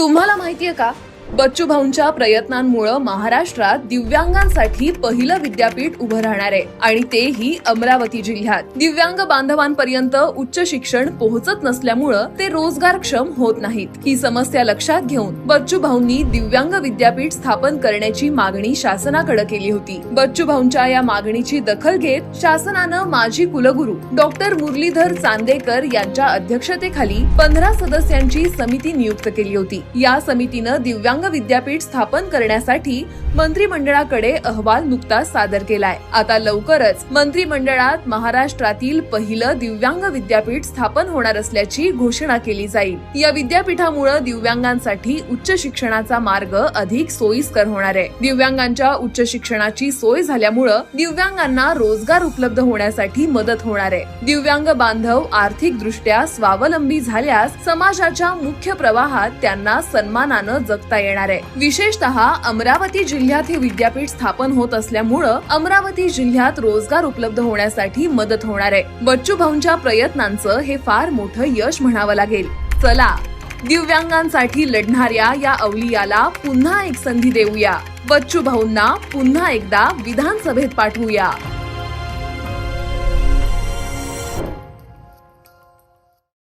तुम्हाला माहितीये का? बच्चू भाऊंच्या प्रयत्नांमुळे महाराष्ट्रात दिव्यांगांसाठी पहिलं विद्यापीठ उभं राहणार आहे. आणि तेही अमरावती जिल्ह्यात. दिव्यांग बांधवांपर्यंत उच्च शिक्षण पोहोचत नसल्यामुळं ते रोजगारक्षम होत नाहीत. ही समस्या लक्षात घेऊन बच्चू भाऊंनी दिव्यांग विद्यापीठ स्थापन करण्याची मागणी शासनाकडे केली होती. बच्चू भाऊंच्या या मागणीची दखल घेत शासनानं माजी कुलगुरू डॉक्टर मुरलीधर चांदेकर यांच्या अध्यक्षतेखाली पंधरा सदस्यांची समिती नियुक्त केली होती. या समितीनं दिव्यांग विद्यापीठ स्थापन करण्यासाठी मंत्रिमंडळाकडे अहवाल नुकताच सादर केलाय. आता लवकरच मंत्रिमंडळात महाराष्ट्रातील पहिलं दिव्यांग विद्यापीठ स्थापन होणार असल्याची घोषणा केली जाईल. या विद्यापीठामुळे दिव्यांगांसाठी उच्च शिक्षणाचा मार्ग अधिक सोयीस्कर होणार आहे. दिव्यांगांच्या उच्च शिक्षणाची सोय झाल्यामुळं दिव्यांगांना रोजगार उपलब्ध होण्यासाठी मदत होणार आहे. दिव्यांग बांधव आर्थिक दृष्ट्या स्वावलंबी झाल्यास समाजाच्या मुख्य प्रवाहात त्यांना सन्मानानं जगता येणार आहे. विशेषतः अमरावती जिल्ह्यात हे विद्यापीठ स्थापन होत असल्यामुळं अमरावती जिल्ह्यात रोजगार उपलब्ध होण्यासाठी मदत होणार आहे. बच्चू भाऊंच्या प्रयत्नांचं हे फार मोठं यश म्हणावं लागेल. चला दिव्यांगांसाठी लढणाऱ्या या अवलियाला पुन्हा एक संधी देऊया. बच्चू भाऊंना पुन्हा एकदा विधानसभेत पाठवूया.